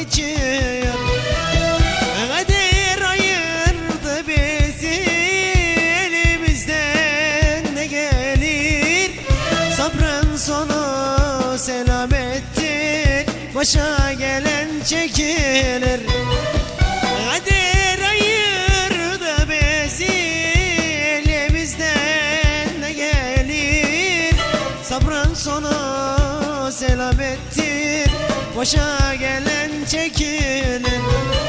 Geçiyor Kader bizi elimizden gelir? Sabrın sonu selamettir. Başa gelen çekilir. Kader ayırdı bizi elimizden ne gelir? Sabrın sonu selamettir Başa gelen çekilir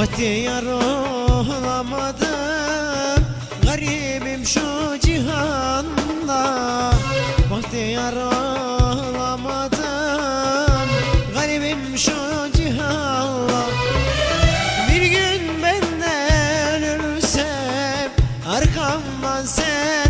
Bahtiyar olamadım Garibim şu cihanda. Bahtiyar olamadım Garibim şu cihanda. Bir gün benden ölürsem Arkamdan sen